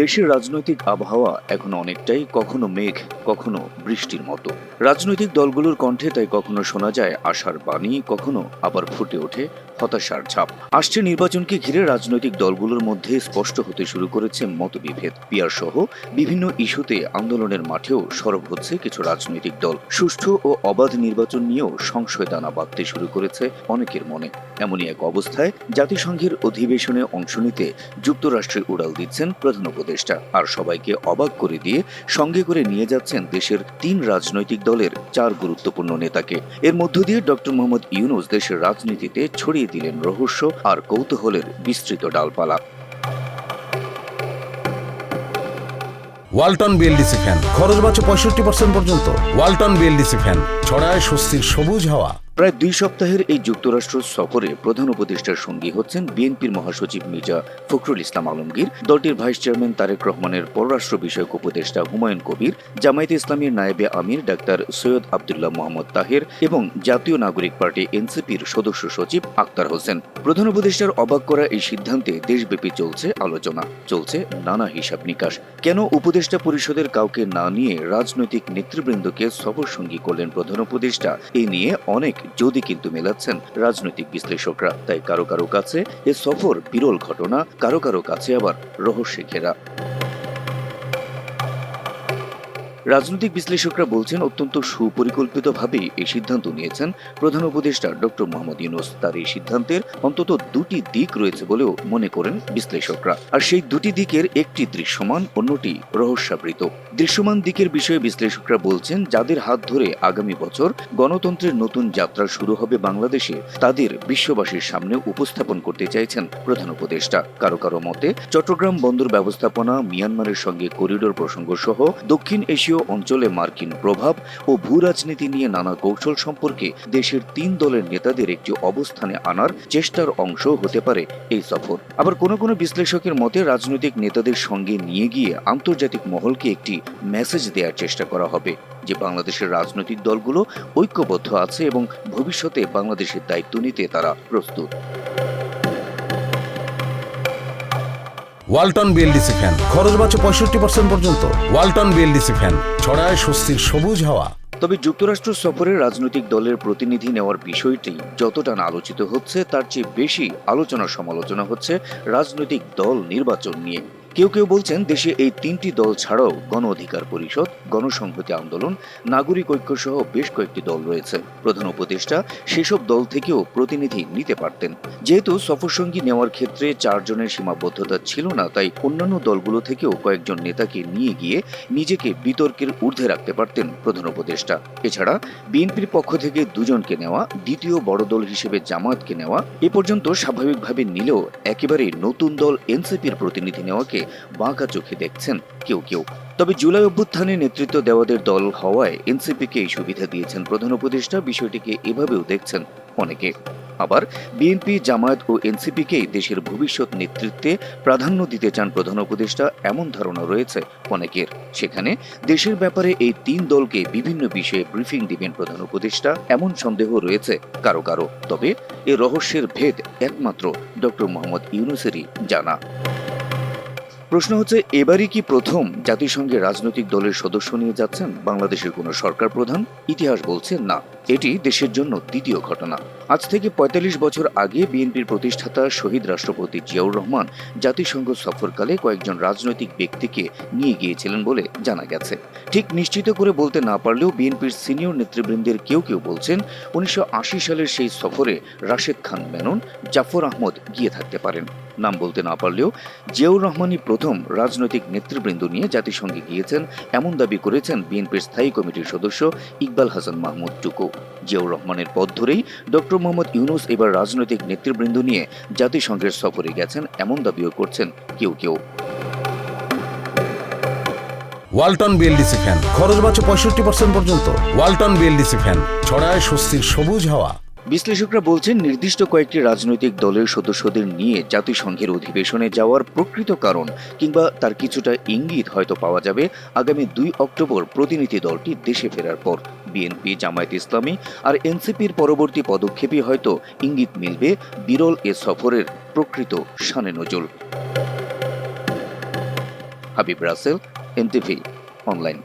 দেশের রাজনৈতিক আবহাওয়া এখন অনেকটাই কখনো মেঘ, কখনো বৃষ্টির মতো। রাজনৈতিক দলগুলোর কণ্ঠে তাই কখনো শোনা যায় আশার বাণী, কখনো আবার ফুটে ওঠে হতাশার ছাপ। আসছে নির্বাচনকে ঘিরে রাজনৈতিক দলগুলোর মধ্যে স্পষ্ট হতে শুরু করেছে মতবিভেদ। পিয়ার সহ বিভিন্ন ইস্যুতে আন্দোলনের মাঠেও সরব হচ্ছে কিছু রাজনৈতিক দল। সুষ্ঠু ও অবাধ নির্বাচন নিয়েও সংশয় দানা বাঁধতে শুরু করেছে অনেকের মনে। এমনই এক অবস্থায় জাতিসংঘের অধিবেশনে অংশ নিতে যুক্তরাষ্ট্রে উড়াল দিচ্ছেন প্রধান উপদেষ্টা। আর সবাইকে অবাক করে দিয়ে সঙ্গে করে নিয়ে যাচ্ছেন দেশের তিন রাজনৈতিক দলের চার গুরুত্বপূর্ণ নেতাকে। এর মধ্য দিয়ে ডক্টর মোহাম্মদ ইউনুস দেশের রাজনীতিতে ছড়িয়ে দিলেন রহস্য আর কৌতূহলের বিস্তৃত ডালপালা। Walton BLDC fan. খরচ বাঁচো পঁয়ষট্টি পার্সেন্ট পর্যন্ত। Walton BLDC fan. ছড়ায় স্বস্তির সবুজ হাওয়া। প্রায় দুই সপ্তাহের এই যুক্তরাষ্ট্র সফরে প্রধান উপদেষ্টার সঙ্গী হচ্ছেন বিএনপির মহাসচিব মির্জা ফখরুল ইসলাম আলমগীর। দলটির ভাইস চেয়ারম্যান তারেক রহমানের পররাষ্ট্র বিষয়ক উপদেষ্টা হুমায়ুন কবির, জামায়াতে ইসলামীর নায়েবে আমির ডাক্তার সৈয়দ আবদুল্লাহ মোহাম্মদ তাহের এবং জাতীয় নাগরিক পার্টি এনসিপির সদস্য সচিব আক্তার হোসেন। প্রধান উপদেষ্টার অবাক করা এই সিদ্ধান্তে দেশব্যাপী চলছে আলোচনা, চলছে নানা হিসাব নিকাশ। কেন উপদেষ্টা পরিষদের কাউকে না নিয়ে রাজনৈতিক নেতৃবৃন্দকে সফর সঙ্গী করলেন প্রধান উপদেষ্টা এই নিয়ে অনেক যদি কিন্তু মেলাচ্ছেন রাজনৈতিক বিশ্লেষকরা, তাই কারও কারও কাছে এ সফর বিরল ঘটনা, কারও কারও কাছে আবার রহস্যে ঘেরা। রাজনৈতিক বিশ্লেষকরা বলছেন, অত্যন্ত সুপরিকল্পিতভাবেই এই সিদ্ধান্ত নিয়েছেন প্রধান উপদেষ্টা ডক্টর মোহাম্মদ ইউনুস। তার এই সিদ্ধান্তের অন্তত দুটি দিক রয়েছে বলেও মনে করেন বিশ্লেষকরা। আর সেই দুটি দিকের একটি দৃশ্যমান, অন্যটি রহস্যাবৃত। দৃশ্যমান দিকের বিষয়ে বিশ্লেষকরা বলছেন, যাদের হাত ধরে আগামী বছর গণতন্ত্রের নতুন যাত্রা শুরু হবে বাংলাদেশে, তাদের বিশ্ববাসীর সামনে উপস্থাপন করতে চাইছেন প্রধান উপদেষ্টা। কারও কারও মতে, চট্টগ্রাম বন্দর ব্যবস্থাপনা, মিয়ানমারের সঙ্গে করিডোর প্রসঙ্গ সহ দক্ষিণ এশীয় অঞ্চলে মার্কিন প্রভাব ও ভূ রাজনীতি নিয়ে নানা কৌশল সম্পর্কে দেশের তিন দলের নেতাদের একটি অবস্থানে আনার চেষ্টার অংশ হতে পারে এই সফর। আবার কোনো কোনো বিশ্লেষকের মতে, রাজনৈতিক নেতাদের সঙ্গে নিয়ে গিয়ে আন্তর্জাতিক মহলকে একটি মেসেজ দেওয়ার চেষ্টা করা হবে, যে বাংলাদেশের রাজনৈতিক দলগুলো ঐক্যবদ্ধ আছে এবং ভবিষ্যতে বাংলাদেশের দায়িত্ব নিতে তারা প্রস্তুত। Walton BLDC fan. খরচ বাঁচে পঁয়ষট্টি পার্সেন্ট পর্যন্ত। Walton BLDC fan. ছড়ায় স্বস্তির সবুজ হাওয়া। তবে যুক্তরাষ্ট্র সফরে রাজনৈতিক দলের প্রতিনিধি নেওয়ার বিষয়টি যতটা না আলোচিত হচ্ছে, তার চেয়ে বেশি আলোচনা সমালোচনা হচ্ছে রাজনৈতিক দল নির্বাচন নিয়ে। কেউ কেউ বলছেন দেশে এই তিনটি দল ছাড়াও গণ অধিকার পরিষদ, গণসংহতি আন্দোলন, নাগরিক ঐক্য সহ বেশ কয়েকটি দল রয়েছে। প্রধান উপদেষ্টা সেসব দল থেকেও প্রতিনিধি নিতে পারতেন। যেহেতু সফরসঙ্গী নেওয়ার ক্ষেত্রে চারজনের সীমাবদ্ধতা ছিল না, তাই অন্যান্য দলগুলো থেকেও কয়েকজন নেতাকে নিয়ে গিয়ে নিজেকে বিতর্কের ঊর্ধ্বে রাখতে পারতেন প্রধান উপদেষ্টা। এছাড়া বিএনপির পক্ষ থেকে দুজনকে নেওয়া, দ্বিতীয় বড় দল হিসেবে জামাতকে নেওয়া, এ পর্যন্ত স্বাভাবিকভাবে নিলেও একেবারে নতুন দল এনসিপির প্রতিনিধি নেওয়াকে বাঁকা চোখে দেখছেন কেউ কেউ। তবে জুলাই অভ্যুত্থানে নেতৃত্ব দেওয়াদের দল হওয়ায় এনসিপিকে এই সুবিধা দিয়েছেন প্রধান উপদেষ্টা, বিষয়টিকে এভাবেও দেখছেন অনেকে। আবার বিএনপি, জামায়াত ও এনসিপিকেই দেশের ভবিষ্যৎ নেতৃত্বে প্রাধান্য দিতে চান প্রধান উপদেষ্টা এমন ধারণা রয়েছে অনেকের। সেখানে দেশের ব্যাপারে এই তিন দলকে বিভিন্ন বিষয়ে ব্রিফিং দিবেন প্রধান উপদেষ্টা, এমন সন্দেহ রয়েছে কারও কারও। তবে এ রহস্যের ভেদ একমাত্র ডক্টর মোহাম্মদ ইউনুসেরই জানা। প্রশ্ন হচ্ছে, এবারই কি প্রথম জাতিসংঘের রাজনৈতিক দলের সদস্য নিয়ে যাচ্ছেন বাংলাদেশের কোনো সরকার প্রধান? ইতিহাস বলছে না। এটি দেশের জন্য দ্বিতীয় ঘটনা। আজ থেকে ৪৫ বছর আগে বিএনপির প্রতিষ্ঠাতা শহীদ রাষ্ট্রপতি জিয়াউর রহমান জাতিসংঘ সফরকালে কয়েকজন রাজনৈতিক ব্যক্তিকে নিয়ে গিয়েছিলেন বলে জানা গেছে। ঠিক নিশ্চিত করে বলতে না পারলেও বিএনপির সিনিয়র নেতৃবৃন্দের কেউ কেউ বলছেন, উনিশশো আশি সালের সেই সফরে রাশেদ খান মেনন, জাফর আহমদ গিয়ে থাকতে পারেন। নাম বলতে না পারলেও জিয়াউর রহমানই প্রথম রাজনৈতিক নেতৃবৃন্দ নিয়ে জাতিসংঘে গিয়েছেন, এমন দাবি করেছেন বিএনপির স্থায়ী কমিটির সদস্য ইকবাল হাসান মাহমুদ টুকু। জিয়াউর রহমানের পথ ধরেই ডক্টর মোহাম্মদ ইউনুস এবার রাজনৈতিক নেতৃবৃন্দ নিয়ে জাতিসংঘের সফরে গেছেন, এমন দাবিও করছেন কেউ কেউ। Walton BLDC fan. খরচ বাঁচে পঁয়ষট্টি পার্সেন্ট পর্যন্ত। Walton BLDC fan. ছড়ায় স্বস্তির সবুজ হাওয়া। বিশ্লেষকরা বলছেন, নির্দিষ্ট কয়েকটি রাজনৈতিক দলের সদস্যদের নিয়ে জাতিসংঘের অধিবেশনে যাওয়ার প্রকৃত কারণ কিংবা তার কিছুটা ইঙ্গিত হয়তো পাওয়া যাবে আগামী দুই অক্টোবর প্রতিনিধি দলটি দেশে ফেরার পর। বিএনপি, জামায়াত ইসলামী আর এনসিপির পরবর্তী পদক্ষেপই হয়তো ইঙ্গিত মিলবে বিরল এ সফরের প্রকৃত শানে নজল হাবিব রাসেল, এনটিভি, অনলাইন।